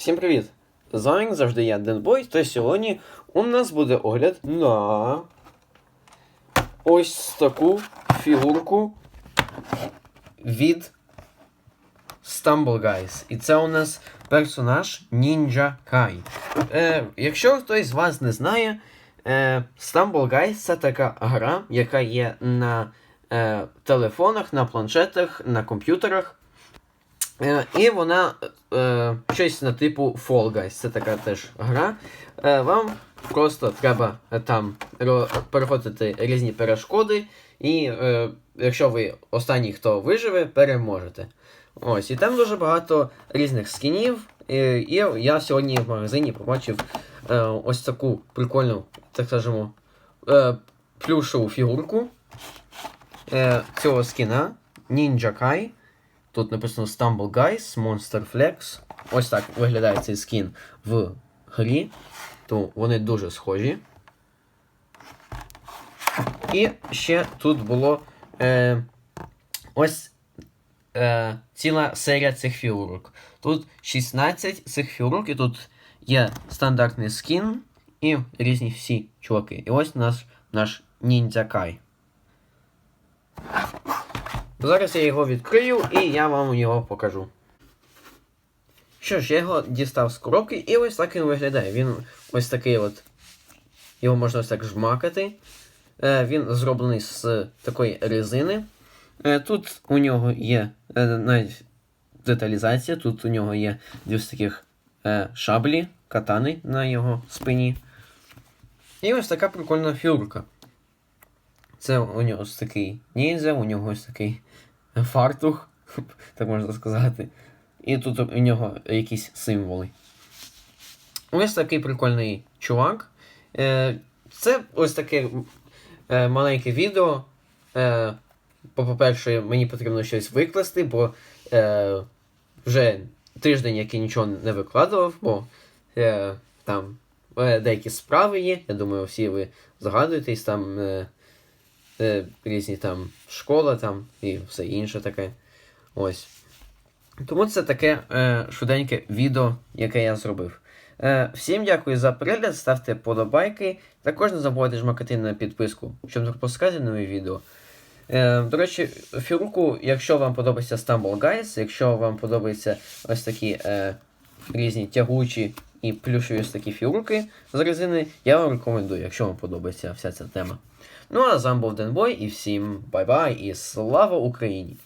Всім привіт! З вами завжди я Денбой, та сьогодні у нас буде огляд на ось таку фігурку від Stumble Guys. І це у нас персонаж Ninja Kai. Е, якщо хтось з вас не знає, е, Stumble Guys це така гра, яка є на е, телефонах, на планшетах, на комп'ютерах. Е, і вона е, щось на типу Fall Guys. Це така теж гра. Е, вам просто треба е, там переходити різні перешкоди, і е, якщо ви останній, хто виживе, переможете. Ось, і там дуже багато різних скінів. І, і я сьогодні в магазині побачив е, ось таку прикольну, так скажемо, е, плюшову фігурку е, цього скіна Ninja Kai. Тут написано Stumble Guys, Monster Flex. Ось так виглядає цей скін в грі. То вони дуже схожі. І ще тут було е, ось е, ціла серія цих фігурок. Тут 16 цих фігурок, і тут є стандартний скін і різні всі чуваки. І ось наш, наш Ніндзя Кай. Зараз я його відкрию і я вам його покажу. Що ж, я його дістав з коробки, і ось так він виглядає. Він ось такий от. Його можна ось так жмакати. Е, він зроблений з такої резини. Е, тут у нього є е, навіть деталізація, тут у нього є дві таких шаблі, катани на його спині. І ось така прикольна фігурка. Це у нього ось такий ніндзя, у нього ось такий фартух, так можна сказати. І тут у нього якісь символи. Ось такий прикольний чувак. Е, Це ось таке е, маленьке відео. Е, По-перше, мені потрібно щось викласти, бо вже тиждень, як я нічого не викладував, бо там деякі справи є. Я думаю, всі ви згадуєтесь там. Е, різні там школа там і все інше таке. Ось. Тому це таке е, швиденьке відео, яке я зробив. Е, всім дякую за перегляд, ставте подобайки. Також не забувайте жмакати на підписку, щоб не пропускати нові відео. Е, до речі, фігурку, якщо вам подобається Stumble Guys, якщо вам подобаються ось такі е, різні тягучі і плюшові ось такі фігурки з резини, я вам рекомендую, якщо вам подобається вся ця тема. Ну а з вами був Денбой і всім бай-бай і слава Україні!